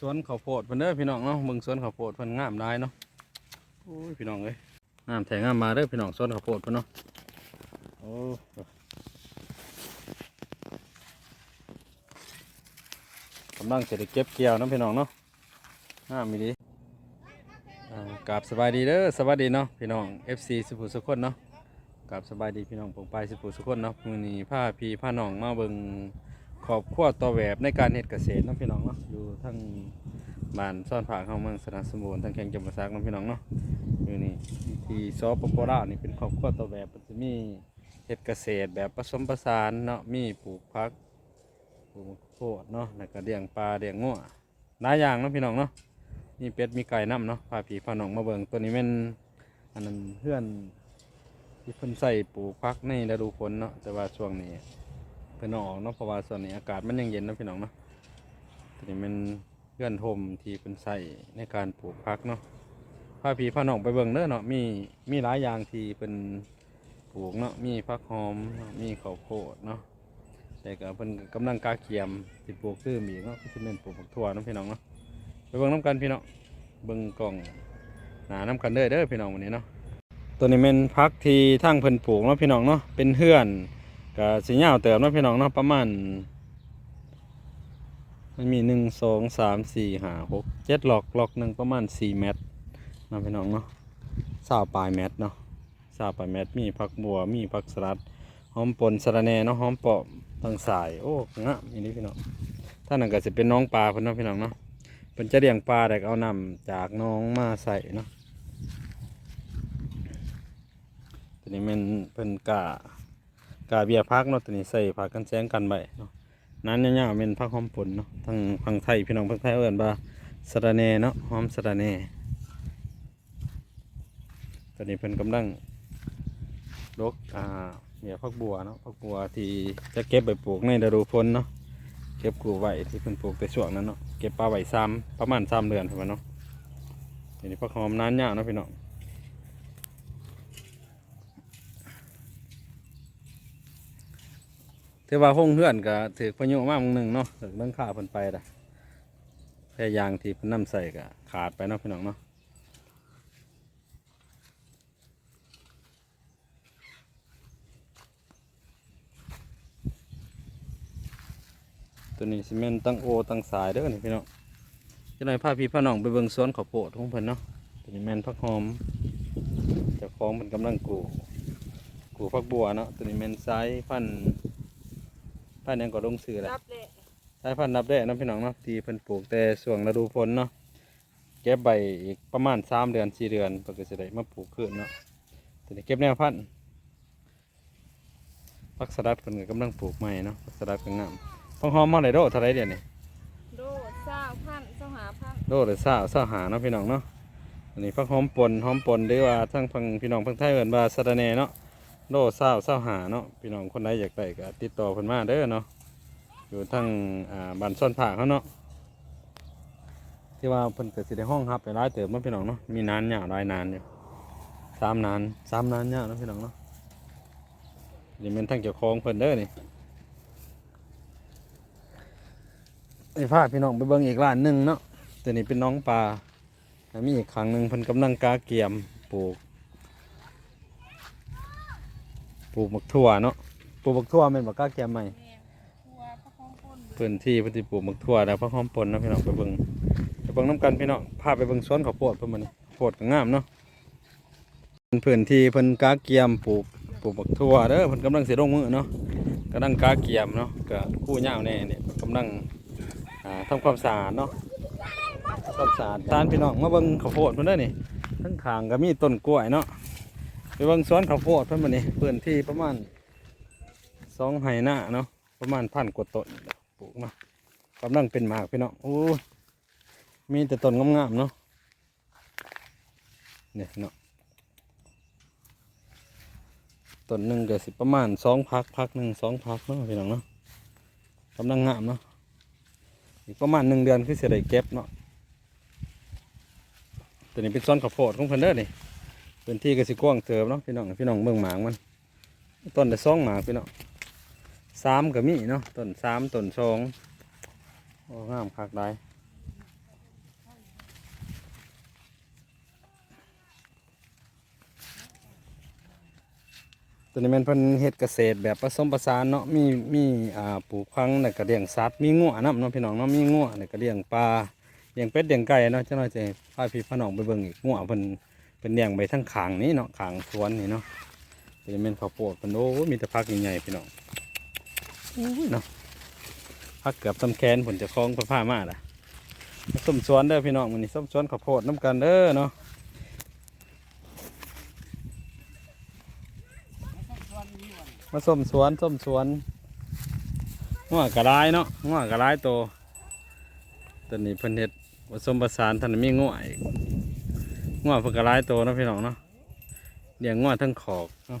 สวนข้าวโพดเพิ่นเด้อพี่น้องเนาะเบิ่งสวนข้าวโพดเพิ่นงามหลายเนาะโอ้ยพี่น้องเอ้ยงามแท้งามมาเด้อพี่น้องสวนข้าวโพดเพิ่นเนาะโอ้กำลังจะได้เก็บเกี่ยวนาะพี่น้องเนาะงามมีดีกราบสบายดีเด้อสวัสดีเนาะพี่น้อง FC สุภูสุขคนเนาะกราบสบายดีพี่น้องปงปสุภูสุขคนเนาะมื้อนี้พาพี่พาน้องมาเบิ่ง ขอบขั้วต่อแหวบในการเฮ็ดเกษตรเนาะพี่น้องเนาะอยู่ทั้งบ้านซ่อนผาเข้าเมืองสนามสมบูรณ์ทั้งแข่งจำปาสักเนาะพี่น้องเนาะอยู่นี่ที่ซอปปลานี่เป็นขอบขั้วต่อแหวบมันจะมีเฮ็ดเกษตรแบบผสมผสานเนาะมีปลูกผักปลูกโพดเนาะแล้วก็เลี้ยงปลาเลี้ยงงัวหลายอย่างเนาะพี่น้องเนาะมีเป็ดมีไก่น้ำเนาะพาพี่พาหนองมาเบิ่งตัวนี้แม่นอันนั้นเพื่อนที่เพิ่นใส่ปลูกผักในฤดูฝนเนาะแต่ว่าช่วงนี้ เพื่นอาออกเนาะเพราะว่าส่วนนี้อากาศมันยังเย็นนะพี่น้องเนาะทีนี้มันเพื่อนทมที่เป็นใส่ในการปลูกพักเนาะพาพี่พาหนองไปเบิ่งเด้อเนาะมีมีหลายอย่างที่เป็นปลูกเนาะมีพักหอมมีข้าวโพดเนาะแต่ก็เพิ่นกำลังกาเกียมที่ปลูกตื้อมีเนาะก็จะเป็นปลูกผักถั่วเนาะพี่น้องเนาะไปเบิ่งน้ำกันพี่น้องเบิ่งกล่องหนาน้ำกันเด้อเด้อพี่น้องวันนี้เนาะตัวนี้เป็นพักที่ทั้งเพิ่นปลูกเนาะพี่น้องเนาะเป็นเฮื่อน ก็สียาเติมเนาะพี่น้องเนาะประมาณ มันมีหนึ่งสองสามสี่ห้าหกเจ็ดหลอกหลอกหนึ่งประมาณสี่เมตรนะพี่น้องเนาะสาวปลายเมตรเนาะสาวปลายเมตรมีผักบัวมีผักสลัดหอมปนสะระแหน่เนาะหอมเปาะตังสายโอ้งะมีนี่พี่น้องท่านนั่นก็จะเป็นน้องปลาพิ่นเนาะพี่น้องเนาะเป็นจะเลี้ยงปลาแต่เอานำจากน้องมาใส่เนาะทีนี้มันเป็นกา กาเบียร์พักเนาะตัวนี้ใส่ผักกันแสงกันใบเนาะนั้นยาวๆเป็นผักหอมผลเนาะทางพังไทยพี่น้องพังไทยเอิ้นว่าสะระแน่เนาะหอมสะระแน่ตอนนี้เพิ่นกำลังลกอ่าเบียร์พักบัวเนาะพักบัวที่จะเก็บไปปลูกในฤดูฝนเนาะเก็บกูไว้ที่เพิ่นปลูกแต่ช่วงนั้นเนาะเก็บปลาไว้ซ้ำประมาณซ้ำเดือนเท่านั้นเนาะทีนี้ผักหอมนานยาวเนาะพี่น้อง ถือว่าห้องเฮือนก็ถือประโยชน์มากหนึ่งเนาะถือเรื่องขาเพิ่นไปละแค่ยางที่เพิ่นนำใส่ก็ขาดไปเนาะพี่น้องเนาะตัวนี้ซีเมนต์ตั้งโอตั้งสายเด้อนี่พี่น้องจะหน่อยพาพี่พาน้องไปเบิ่งสวนข้าวโพดของเพิ่นเนาะตัวนี้แมนพักหอมเจ้าของมันกำลังกูกูพักบัวเนาะตัวนี้แมนไซส์พันธุ์ พันธุ์หยังก็ลงซื้อแหละ รับเลยสายพันธุ์นับได้เนาะพี่น้องเนาะที่เพิ่นปลูกแต่ช่วงฤดูฝนเนาะเก็บใบอีกประมาณสามเดือนสี่เดือนเพิ่นก็จะได้มาปลูกขึ้นเนาะตัวนี้เก็บแนวพันธุ์พักสลัดเพิ่นก็กำลังปลูกใหม่เนาะพักสลัดก็งามพักหอมมาได้โดเท่าไรเดี๋ยวนี้โดเศร้าพันเศร้าหาพันโดหรือซ่าซ่าหาเนาะพี่น้องเนาะอันนี้พักหอมปนหอมปนหรือว่าทั้งพังพี่น้องพังไทยเอิ้นว่าสะระแหน่เนาะ โดซ่าซ่าหาเนาะพี่น้องคนใดอยากได้ก็ติดต่อเพิ่นมาเด้อเนาะอยู่ทั้งอ่าบ้านซ่อนผาเขาเนาะที่ว่าเพิ่นเกิดสิได้ห้องครับไปร้ายเติมมาพี่น้องเนาะมีนานยาวหลายนานอยู่สามนานสามนานยาวเนาะพี่น้องเนาะนี่เป็นทั้งเจ้าของเพิ่นเด้อนี่ไอ้พาพี่น้องไปเบิ่งอีกร้านหนึ่งเนาะตัวนี้เป็นน้องปลาแล้วมีอีกครั้งหนึ่งเพิ่นกำลังกาเกียมปลูก ปลูกมักถั่วเนาะปลูกมักถั่วเป็นบักกาเกียมไหมแม่ทัวพระคองคนพื้นที่พื้นที่ปลูกมักทั่วแล้วพระหอมปนเนาะพี่น้องไปเบิ่งไปเบิ่งน้ำกันพี่น้องพาไปเบิ่งสวนข้าวโพดเพิ่นมันข้าวโพดก็งามเนาะเป็นพื้นที่เพิ่นกาเกียมปลูกปลูกมักทั่วเด้อเพิ่นกำลังสิลงมือเนาะกำลังกาเกียมเนาะก็กู้ยาวแน่เนี่ยกำลังอ่าทำความสะอาดเนาะทำความสะอาดทานพี่น้องมาเบิ่งข้าวโพดเพิ่นเด้อนี่ทั้งทางก็มีต้นกล้วยเนาะไป เบิ่งสวนข้าวโพดเพิ่นมันนี่พื้นที่ประมาณสองไห่หน้าเนาะประมาณพันกว่าต้นปลูกเนาะกำลังเป็นหมากพี่น้องโอ้ยมีแต่ต้นงามๆเนาะเนี่ยเนาะต้นหนึ่งเก็สิประมาณสองพักพักหนึ่งสองพักเนาะพี่น้องเนาะกำลังงามเนาะอีกประมาณหนึ่งเดือนคือเสียได้เก็บเนาะตัวนี้เป็นซ้อนข้าวโพดของเพิ่นเด้อนี่ เป็นที่กระสิกว้างเติมเนาะพี่น้องพี่น้องเมืองหมางมัน ต้นแต่สองหมางพี่น้องสามก็มีเนาะต้นสามต้นสองโอ้งามคักได้ตันนี้มันเป็นเห็ดเกษตรแบบผสมผสานเนาะมีมีอ่าปลูกพังในกระเดียงสัตว์มีงัวนะเนาะพี่น้องเนาะมีงัวในกระเดียงปลาเดียงเป็ดเดียงไก่เนาะเจ้าน้อยใจะพาพี่พี่น้องไปเบิ่งอีกงัวเพิ่น เพิ่นเลี้ยงไปทั้งขางนี้เนาะขางสวนนี่เนาะตัวนี้แม่นข้าวโพดเพิ่นโอ้ยมีแต่ผักใหญ่ๆพี่น้องอุ้ยเนาะผักเกือบสำแขนผลจะคล้องเพิ่นพามาล่ะส้มสวนเด้อพี่น้องมื้อนี้ส้มสวนข้าวโพดนํกันเด้อเนาะมาส้มสวนส้มสวนงัวกระไรเนาะงัวกระไรโตตอนนี้เพิ่นเฮ็ดผสมประสานท่านมีงัวอีก งัวเพิ่นกระไรโตเนาะพี่น้องเนาะเลี้ยงงัวทั้งขอกเนาะ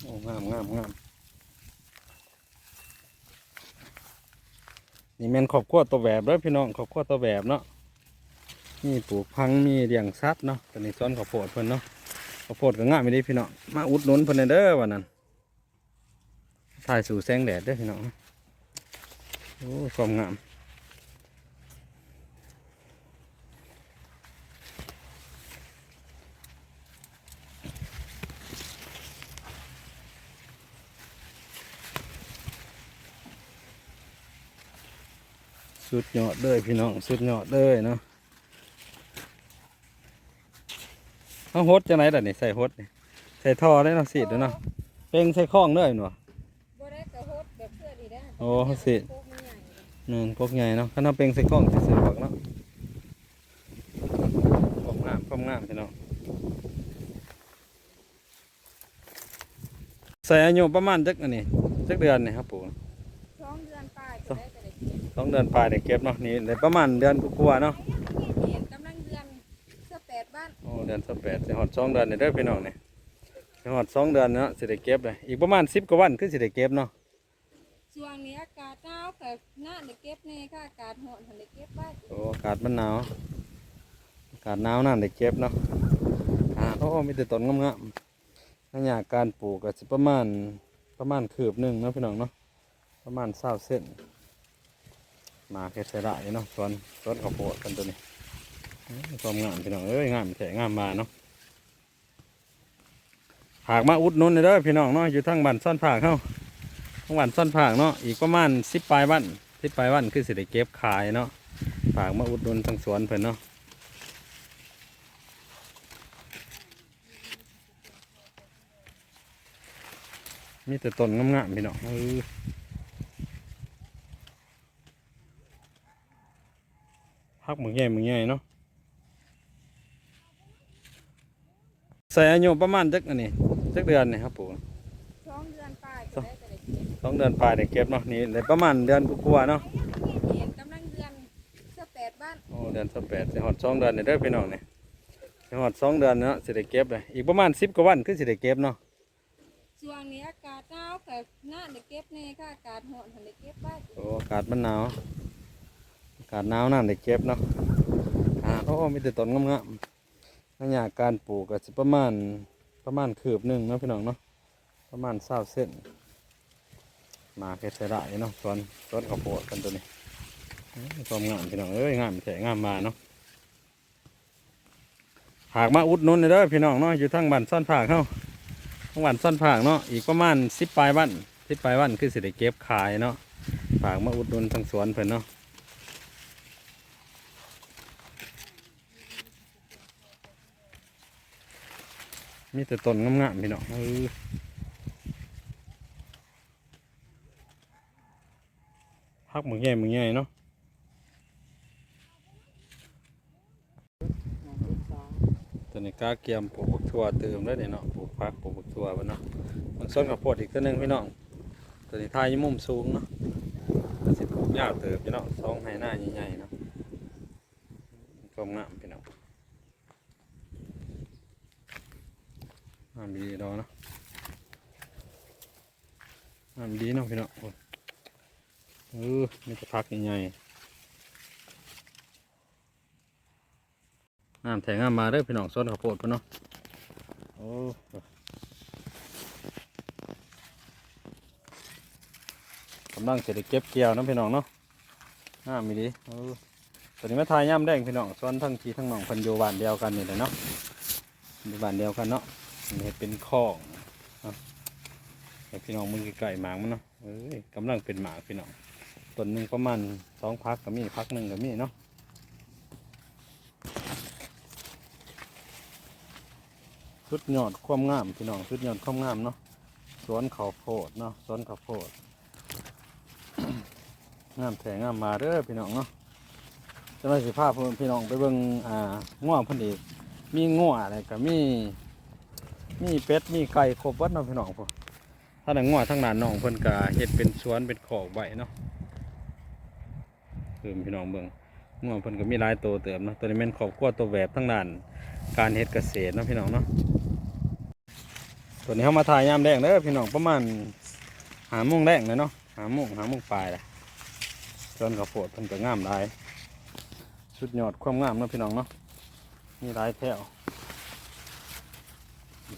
โอ้งามงามงามนี่แม่นครอบครัวตัวแบบเด้อพี่น้องครอบครัวตัวแบบเนาะมีปลูกพังมีเลี้ยงสัตว์เนาะตอนนี้ซ้อนข้าวโพดเพิ่นเนาะข้าวโพดก็ง่ายไม่ได้พี่น้องมาอุดหนุนเพิ่นเด้อวันนั้นถ่ายสู่แสงแดดเด้อพี่น้องโอ้ความงาม สุดยอดเลยพี่น้องสุดยอดเลยเนาะเอาฮดจะไหนล่ะนี่ใส่ฮดนี่ใส่ท่อได้เนาะสีดเด้อเนาะเป่งใส่ข้องเด้อหนูบ่ได้กระโฮดแบบเพื่อดีได้โอ้เขาสิพวกมันใหญ่นั่นพวกใหญ่เนาะข้าเอาเป่งใส่ข้องใส่เสือบอกเนาะความงามความงามพี่น้องใส่อายุประมาณจักอันนี้จักเดือนนี่ครับปู่ช่องเดือนปลายก็ได้แต่ได้เก็บสองเดือนปลายได้เก็บเนาะนี่ได้ประมาณเดือนกว่าๆเนาะเห็นกำลังเดือนเสื้อแปดบ้านโอ้เดือนสิบแปดสิฮอดสองเดือนนี่เด้อพี่น้องนี่สิฮอดสองเดือนเนาะสิได้เก็บเลยอีกประมาณสิบกว่าวันคือสิได้เก็บเนาะช่วงนี้อากาศหนาวแต่หน้าได้เก็บแน่ค่ะอากาศร้อนทันได้เก็บบ้านโอ้อากาศมันหนาวอากาศหนาวนั่นได้เก็บเนาะอ่าโอ้มีแต่ต้นงามๆระยะการปลูกก็สิประมาณประมาณคืบหนึ่งเนาะพี่น้องเนาะประมาณเศร้าเส้น มาแค่ใส่ได้เนาะสวนสวนข้าวโพดกันตัวนี้อื้อความงามพี่น้องเอ้ยงามแท้งามมาเนาะหากมาอุดนุนเลยเด้อพี่น้องเนาะอยู่ทางบ้านซ่อนผากเข้าทางบ้านซ่อนผากเนาะอีกประมาณสิบปลายวันสิบปลายวันคือสิได้เก็บขายเนาะฝากมาอุดนุนทางสวนเพิ่นเนาะมีแต่ต้นงามๆพี่น้องเออ พักหมึงใหญ่หมึงใหญ่เนาะใส่อายุประมาณจักอันนี้จักเดือนนี่ครับปู่ช่องเดือนปลายก็ได้แต่ได้เก็บสองเดือนปลายได้เก็บเนาะนี่ได้ประมาณเดือนกว่าๆเนาะเห็นกำลังเดือนเสื้อแปดบ้านโอ้เดือนสิบแปดสิฮอดสองเดือนนี่เด้อพี่น้องนี่สิฮอดสองเดือนเนาะสิได้เก็บเลยอีกประมาณสิบกว่าวันคือสิได้เก็บเนาะช่วงนี้อากาศหนาวแต่หน้าได้เก็บแน่ค่ะอากาศร้อนทันได้เก็บบ้านโอ้อากาศมันหนาวอา กาศหนาวนั่นได้เก็บเนาะอ่าโอ้มีแต่ต้นงามๆระยะการปลูกก็สิประมาณประมาณคืบหนึ่งเนาะพี่น้องเนาะประมาณเศร้าเส้น มาแค่ใส่ได้เนาะสวนสวนข้าวโพดกันตัวนี้อื้อความงามพี่น้องเอ้ยงามแท้งามมาเนาะหากมาอุดนุนเลยเด้อพี่น้องเนาะอยู่ทางบ้านซ่อนผากเข้าทางบ้านซ่อนผากเนาะอีกประมาณสิบปลายวันสิบปลายวันคือสิได้เก็บขายเนาะฝากมาอุดนุนทางสวนเพิ่นเนาะ มีแต่ต้นงามๆพี่น้องเออพักหมึงใหญ่หมึงใหญ่เนาะตอนนี้กาเกียมปลูกบักทั่วเติมแล้วเนี่ยเนาะปลูกพักปลูกบักทั่วไปเนาะมันส้นข้าวโพดอีกตัวหนึงพี่น้องตัวนี้ทายอยี่มุมสูงเนาะก็สิปลูกยาวเติบพี่น้องสองไห้หน้าใหญ่ๆเนาะความงามพี่น้อง งามดีดอกเนาะงามดีเนาะพี่น้องเออมีแต่พักใหญ่ๆงามแถงมมาเด้อพี่น้องสวนข้าวโพดพี่นเนาะโอ้กำลังจะได้เก็บเกี่ยวนาะพี่น้องเนาะงามมีดีเออตอนนี้มาทายย่ำแดงพี่น้องส่วนทั้งทีทั้งน้องเพันอยู่บ้านเดียวกันนี่แหละเนาะอยู่บ้านเดียวกันเนาะ นนี้เป็นคลองนะพี่น้องมึงไก่หมากมันเนาะเอ้ยกำลังเป็นหมาพี่น้องต้นหนึ่งประมาณสองพักก็มีพักหนึ่งก็มีเนาะสุดยอดความงามพี่น้องสุดยอดความงามเนาะสวนข้าวโพดเนาะสวนข้าวโพดงามแถงงามมาเด้อพี่น้องเนาะจะมาสิภาพพี่น้องไปเบิ่งอ่าง่วงพันเอกมีง่วอะไรก็มี มีเป็ดมีไก่ครบวัดเนาะพี่น้องพวกถ้าหนังง่วทั้งนั้นน้องเพิ่นก็เฮ็ดเป็นสวนเป็นขอกใบเนาะคือพี่น้องเบิ่งง่วเพิ่นก็มีหลายตัวเติมเนาะตัวนี้แม่นครอบครัวตัวแบบทั้งนั้นการเฮ็ดเกษตรเนาะพี่น้องเนาะตัวนี้เฮามาถ่ายยามแดงเด้อพี่น้องประมาณหาโมงแดงเลยเนาะหาโมงหาโมงปลายแหละจนกระโปดเพิ่นก็งามหลายสุดยอดความงามเนาะพี่น้องเนาะมีหลายแถว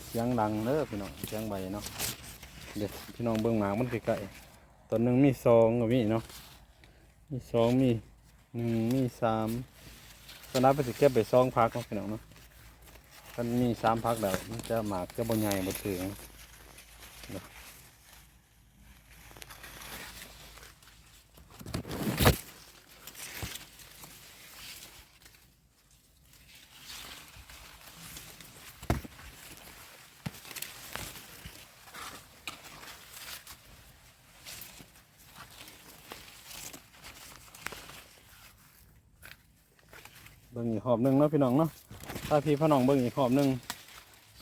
เสียงดังเด้อพี่น้องเสียงใบเนาะเด็ดพี่น้องเบื้องหมากมันใกล้ๆตอนหนึ่งมีสองก็มีเนาะมีสองมีหนึ่งมีสามตอนนั้นไปสิเก็บไปสองพักเนาะพี่น้องเนาะมันมีสามพักแล้วมันจะหมากจะบนใหญ่บนถึง บิ่งอีกหอบหนึ่งเนาะพี่น้องเนาะถ้าพี่พี่น้องเบิ่งอีกหอบหนึ่ง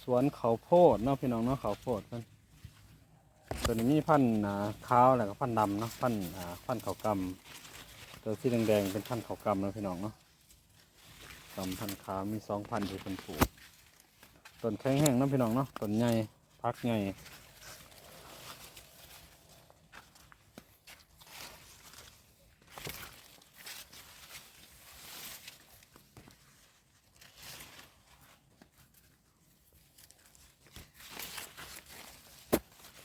สวนเขาโพดเนาะพี่น้องเนาะเขาโพดกันตัวนี้มีพันธุ์อ่าขาวแล้วก็พันธุ์ดำเนาะพันธุ์พันธุ์ขาวกำตัวที่แดงๆเป็นพันธุ์ขาวกำนะพี่น้องเนาะกำพันธุ์ขาวมีสองพันธุ์ที่เป็นปลูกต้นแข็งแห้งเนาะพี่น้องเนาะต้นใหญ่พักใหญ่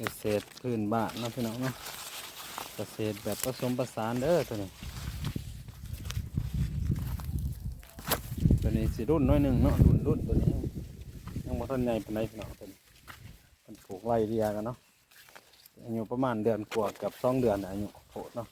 เกษตรพื้นบ้านนะพี่น้องนะเกษตรแบบผสมผสานเด้อตัวนี้ตัวนี้สิรุ่นน้อยหนึ่งเนาะรุ่นรุ่นตัวนี้ยังบ่ทันใหญ่ปานใดพี่น้องตัวนี้มันปลูกไร่เรียกันเนาะอายุประมาณเดือนกว่าเกับสองเดือนอายุโผล่เนาะ